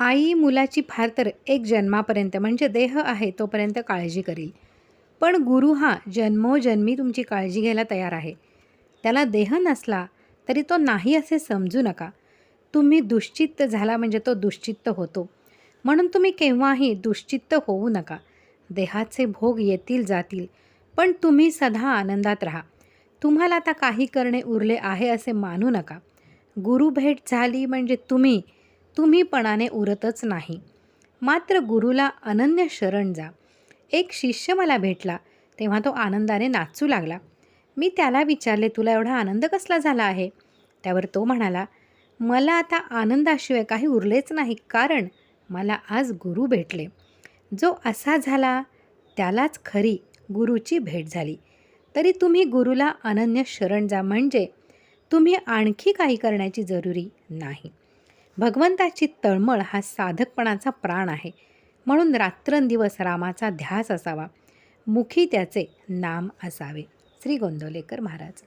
आई मुलाची फार तर एक जन्मापर्यंत म्हणजे देह आहे तोपर्यंत काळजी करील. पण गुरु हा जन्मोजन्मी तुमची काळजी घ्यायला तयार आहे. त्याला देह नसला तरी तो नाही असे समजू नका. तुम्ही दुश्चित्त झाला म्हणजे तो दुश्चित्त होतो. म्हणून तुम्ही केव्हाही दुश्चित्त होऊ नका. देहाचे भोग येतील जातील पण तुम्ही सदा आनंदात राहा. तुम्हाला आता काही करणे उरले आहे असे मानू नका. गुरु भेट झाली म्हणजे तुम्ही तुम्हीपणाने उरतच नाही. मात्र गुरुला अनन्य शरण जा. एक शिष्य मला भेटला तेव्हा तो आनंदाने नाचू लागला. मी त्याला विचारले तुला एवढा आनंद कसला झाला आहे? त्यावर तो म्हणाला मला आता आनंदाशिवाय काही उरलेच नाही कारण मला आज गुरु भेटले. जो असा झाला त्यालाच खरी गुरुची भेट झाली. तरी तुम्ही गुरुला अनन्य शरण जा म्हणजे तुम्ही आणखी काही करण्याची जरुरी नाही. भगवंताची तळमळ हा साधकपणाचा प्राण आहे. म्हणून रात्रंदिवस रामाचा ध्यास असावा. मुखी त्याचे नाम असावे. श्री गोंदवलेकर महाराज.